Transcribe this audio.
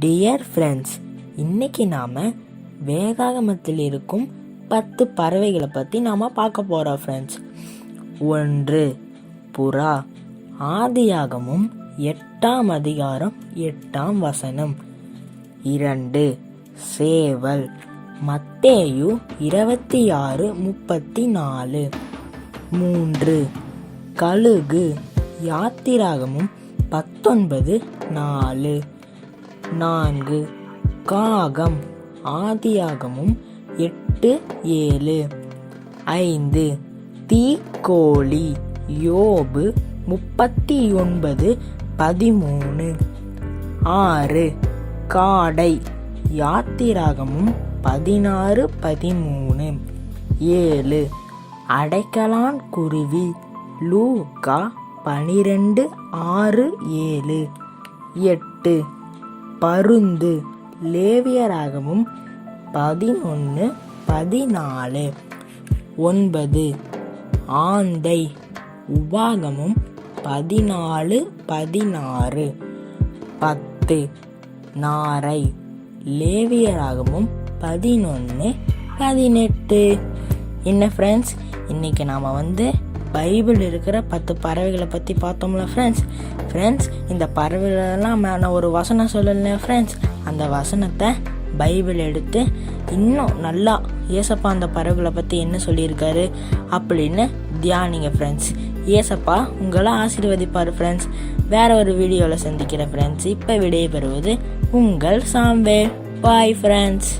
Dear friends இன்னைக்கு நாம் வேகாகமத்தில் இருக்கும் பத்து பறவைகளை பற்றி நாம் பார்க்க போகிறோம் ஃப்ரெண்ட்ஸ் ஒன்று புறா. ஆதியாகமும் எட்டாம் அதிகாரம் எட்டாம் வசனம். இரண்டு சேவல். மத்தேயு இருபத்தி ஆறு முப்பத்தி நாலு மூன்று கழுகு. யாத்திராகமும் பத்தொன்பது நாலு. நான்கு. காகம் ஆதியாகமும் எட்டு ஏழு. ஐந்து. தீக்கோழி யோபு முப்பத்தி ஒன்பது பதிமூணு. ஆறு. காடை யாத்திராகமும் பதினாறு பதிமூணு. ஏழு. அடைக்கலான் குருவி லூக்கா பனிரெண்டு ஆறு ஏழு. எட்டு. பருந்து. லேவியராகவும் பதினொன்று பதினாலு. ஒன்பது ஆந்தை. உபாகமும் பதினாலு பதினாறு. பத்து நாரை. லேவியராகவும் பதினொன்று பதினெட்டு. என்ன ஃப்ரெண்ட்ஸ் இன்றைக்கி நாம் வந்து பைபிள் இருக்கிற பத்து பறவைகளை பற்றி பார்த்தோம்ல ஃப்ரெண்ட்ஸ் ஃப்ரெண்ட்ஸ் இந்த பறவைகளெல்லாம் நான் ஒரு வசனம் சொல்லலை ஃப்ரெண்ட்ஸ் அந்த வசனத்தை பைபிள் எடுத்து இன்னும் நல்லா ஏசப்பா அந்த பறவைகளை பற்றி என்ன சொல்லியிருக்காரு அப்படின்னு தியானிங்க ஃப்ரெண்ட்ஸ் ஏசப்பா உங்களை ஆசீர்வதிப்பார் ஃப்ரெண்ட்ஸ் வேற ஒரு வீடியோவில் சந்திக்கிற ஃப்ரெண்ட்ஸ் இப்போ விடைபெறுவது உங்கள் சாம்பே பாய் ஃப்ரெண்ட்ஸ்